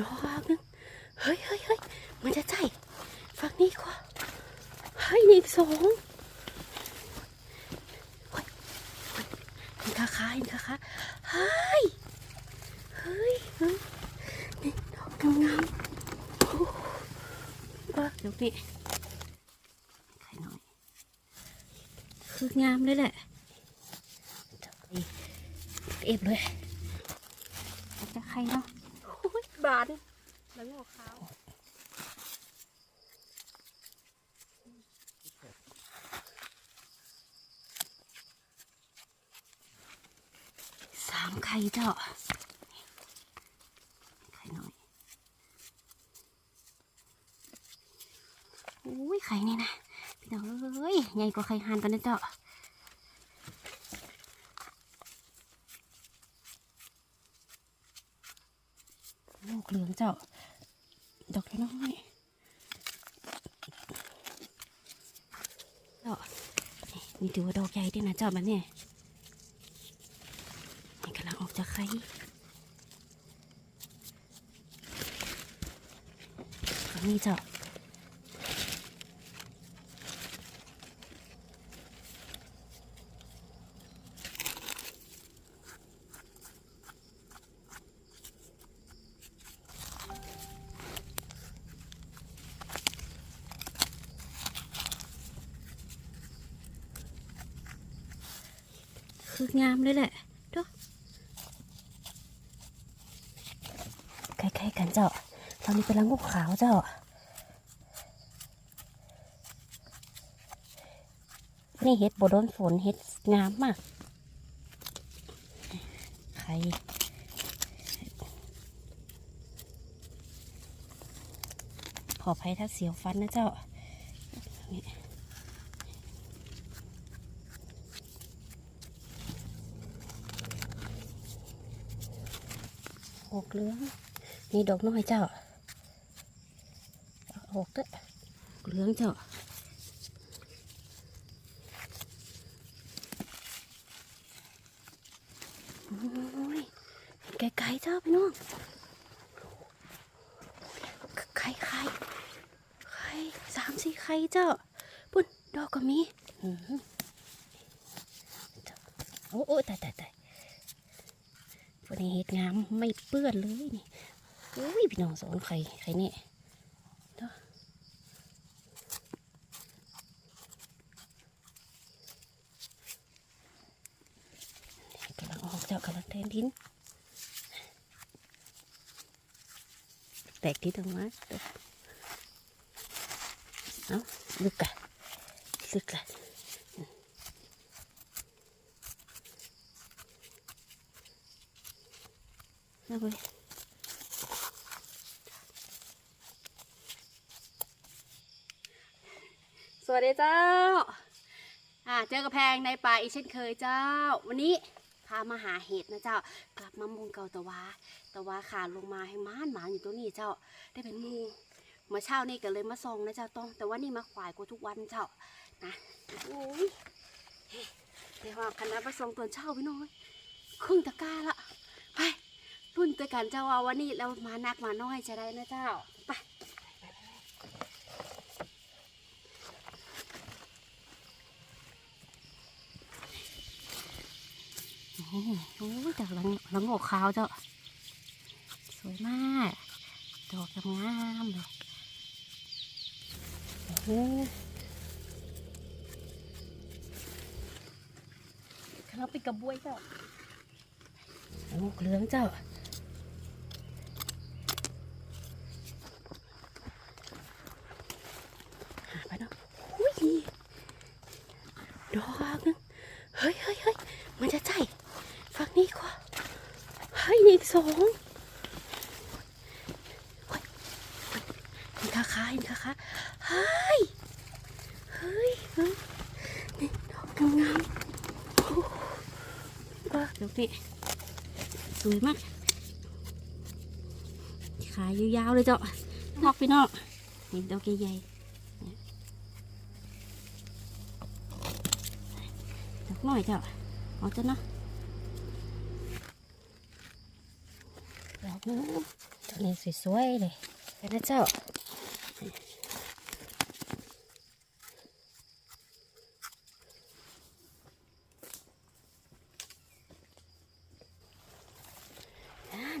ดอกนึงเฮ้ยเฮ้ยเฮ้ยมันจะใจฝั่งนี้กว่าเฮ้ยนี่สองเฮ้ยเฮ้ยเห็นคาคาเห็นคาคาเฮ้ยเฮ้ยเฮ้ยนี่ดอกงามๆโอ้าเดี๋ยวนี้ไข่น้อย คืองามเลยแหละจับไปเอฟเลยจะใครเนาะ บานแล้วงอกขาวสามไข่เจ้าไข่น้อยโอ้ยไข่นี่นะพี่น้องเอ้ยใหญ่กว่าไข่หานกันนะเจ้า ลูก เจ้า ดอกน้อยเจ้านี่ถือว่าดอกใหญ่ด้วยนะเจ้ามันเนี่ยนี่กำลังออกจากไข่นี่เจ้า คืองามเลยแหละดูใกล้ๆกันเจ้าตอนนี้เป็นละงูขาวเจ้า นี่เห็ดบโดนฝนเห็ดงามมากไข่ขออภัยถ้าเสียวฟันนะเจ้า นี่หกเหลืองนี่ดอกน้อยเจ้าหกเด้อเหลืองเจ้าโอ้ยไกลๆเจ้าพี่น้องไข่ไข่ไข่สามสี่ไข่เจ้าปุ่นดอกก็มีอื้อหือเจ้าโอ้โอ้ตายตายตาย วันนี้เห็ดงามไม่เปื้อนเลยนี่อุ้ยพี่น้องสอนใครใครนี่เด้อนี่กำลังออกเจ้ากำลังแทนดินแตกที่ตรงนั้นเด้อาลึกกะลึกละ เอาไปสวัสดีเจ้า อ่าเจอกระแพงในป่าอีกเช่นเคยเจ้า วันนี้พามาหาเห็ดนะเจ้า กลับมามุงเก่าตะวาตะวาขาลงมาให้ม้านหมาอยู่ตัวนี้เจ้า ได้เป็นมูเมื่อเช้านี่ก็เลยมาส่องนะเจ้าต้อง แต่ว่านี่มาขวายกว่าทุกวันเจ้า นะโอ้ยเดี๋ยวคณะมาส่องตอนเช้าพี่น้อยครึ่งตะกร้าละ ไปรุ่นตัวกันเจ้าว่าวันนี้เรามานักมาน้อยจะได้นะเจ้าไปโอ้ยจากลังลังโงกขาวเจ้า สวยมากดอกงามเลยโอ้โหเราไปกระบวยเจ้าโงกเหลืองเจ้าไปเนาะอุ้ยดอกนึงเฮ้ยเฮ้ยเฮ้ยมันจะใจฝั่งนี้กว่าเฮ้ยนี่อีกสองเฮ้ยเฮ้ยเห็นคาคาเห็ นคาคาเฮ้ยเฮ้ยเฮ้ยนี่ดอกงามๆโอ้าดี๋ยวนี้สวยมากขายยาวๆเลยเจ้านอกพี่นอกเห็นดอกใหญ่ๆดอกน้อยเจ้าเอาจ้ะเนาะดอกนู้นตัวนี้สวยๆเลยไปนะเจ้า นั่น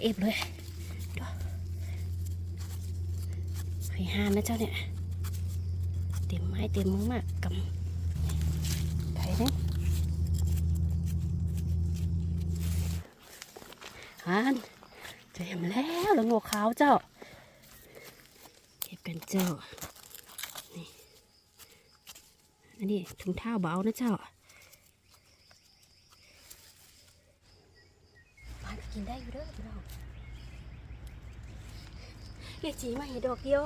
เอฟเลยดูใครหานนะเจ้าเนี่ย เต็มไม้เต็มมือมากกำใครเนี่ยหานเต็มแล้วแล้วงอขาวเจ้าเก็บกันเจ้าอันนี้ถุงเท้าเบานะเจ้าบ้าน กินได้อยู่เด้อเราเรียกจีมาเห็นดอกเดียว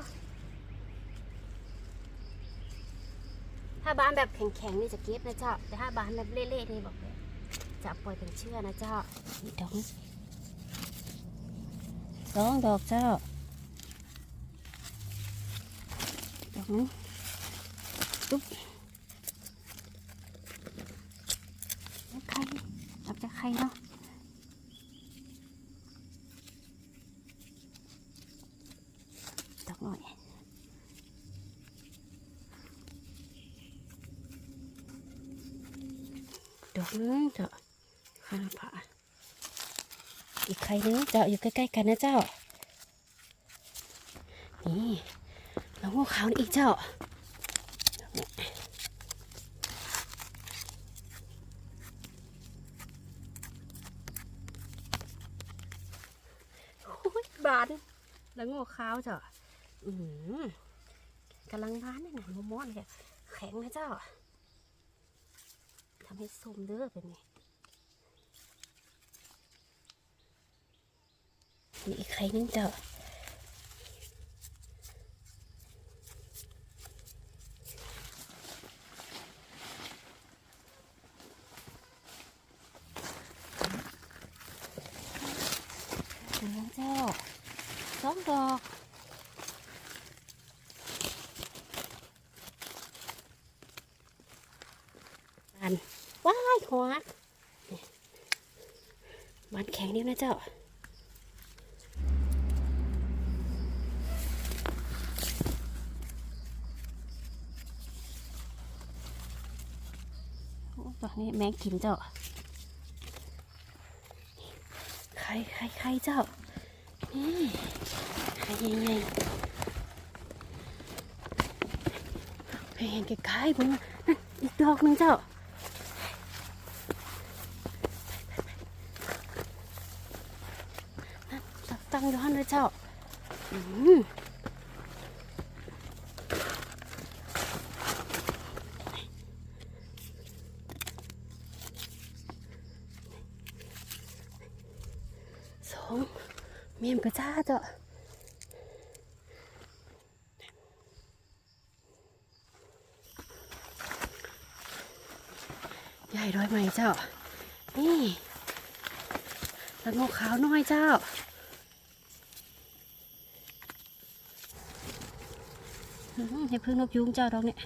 ถ้าบานแบบแข็งๆนี่จะเก็บนะเจ้า แต่ถ้าบานแบบเละๆนี่บอกเลยจะปล่อยเป็นเชื่อนะเจ้านี่ดอกสองดอกเจ้า ดอกนี้ตุ๊บไข่จับจากไข่เนาะดอกหน่อย ดอกนึงเจ้าข้างผาอีกไข่นึงเจ้าอยู่ใกล้ๆกันนะเจ้า นี่แล้วงูขาวนี่อีกเจ้าบานแล้วงอขาวเจ้า อืมกำลังบานนี่นะมะม่อนเลยแข็งนะเจ้า ทำให้ส้มเด้อเป็นไงมีอีกไข่นึงเจ้าเหลืองเจ้าสองดอกบาน ว้ายหัวบานแข็งนิ้วนะเจ้าโอ้ตัวนี้แมงกินเจ้าไข่ไข่ไข่เจ้านี่ไข่ใหญ่ๆไปเห็นไกลๆบุ้งนั่นอีกดอกหนึ่งเจ้า นั่น ตั้งย้อนเลยเจ้าสองเมียมกระจ้าเจ้าใหญ่ร้อยไหมเจ้า นี่แล้วงอขาวน้อยเจ้า อื้อหือพึ่งนกยุงเจ้าดอกเนี่ย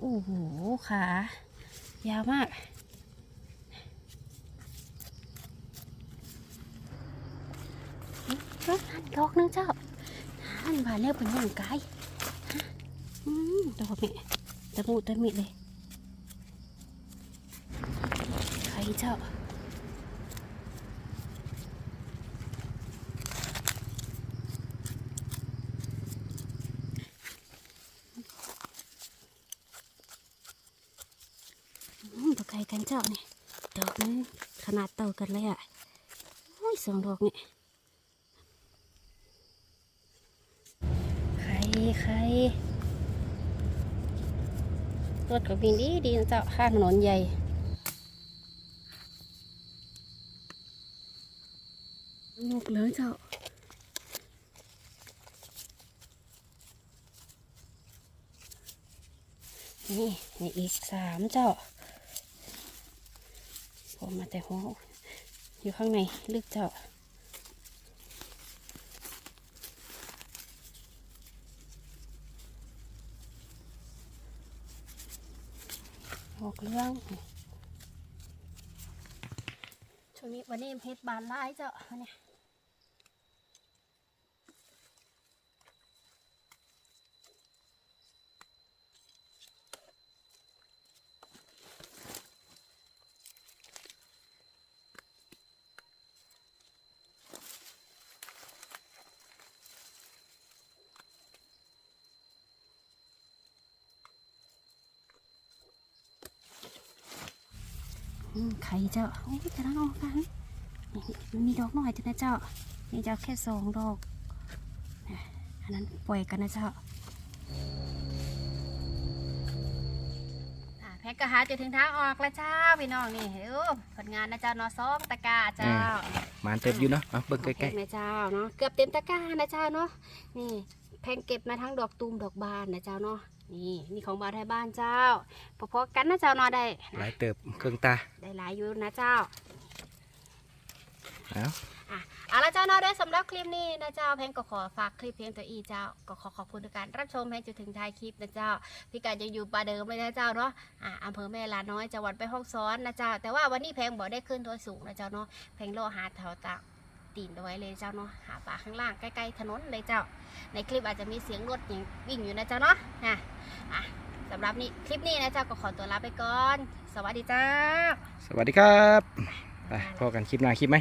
โอ้โหขายาวมากรถหันดอกนึงเจ้าหันบานแล้วเป็นอย่างไกลฮะอืมดอกนี่ตะมูตะมิดเลยใครเจ้า อืมตัวไกลกัน เจ้านี่ดอกนึงขนาดเต่ากันเลยอะโอ้ยสองดอกนี่ใครใครรถก็วิ่งดีดีนะเจ้าข้างถนนใหญ่งกเลยเจ้านี่นี่อีกสามเจ้า ผมมาแต่หัวอยู่ข้างในลึกเจ้าออกเรื่องช่วงนี้วันนี้เพชรบานไล่เจ้าะเนี่ย ไข่เจ้าโอ้ยกระด้างออกกันนี่มันมีดอกหน่อยจ้ะนะเจ้า นี่เจ้าแค่สองดอกนะอันนั้นปล่อยกันนะเจ้าอ่าแพ็กกระหาจะถึงทางออกแล้วเจ้าพี่น้องนี่เออผลงานนะเจ้านอซอกตะกร้าเจ้ามานเติบอยู่เนาะเอาเบิ่งใกล้โอเคนะเจ้าเนาะเกือบเต็มตะกร้านะเจ้าเนาะนี่แพงเก็บมาทั้งดอกตูมดอกบานนะเจ้าเนาะ นี่นี่ของบาวไทยบ้านเจ้าพอๆกันนะเจ้าเนาะได้ๆหลายเติบเครื่องตาได้หลายอยู่นะเจ้าเอาเอาละเจ้าเนาะด้วยสำหรับคลิปนี้นะเจ้าแพงก็ขอฝากคลิปเพียงตัวอีเจ้าก็ขอขอบคุณทุกการรับชมแพงจนถึงท้ายคลิปนะเจ้าพี่การยังอยู่ป่าเดิมเลยนะเจ้าเนาะอ่าอำเภอแม่ลาน้อยจังหวัดไปห้องซ้อนนะเจ้าแต่ว่าวันนี้แพงบอกได้ขึ้นตัวสูงนะเจ้าเนาะแพงโลหาแถวตาก ตีนเอาไว้เลยเจ้าเนาะหาป่าข้างล่างใกล้ๆถนนเลยเจ้า ในคลิปอาจจะมีเสียงรถอย่างวิ่งอยู่นะเจ้าเนาะนะอะสำหรับนี้คลิปนี้นะเจ้าก็ขอตัวลาไปก่อน สวัสดีเจ้า สวัสดีครับ ไปพอกันคลิปหน้าคลิปไหม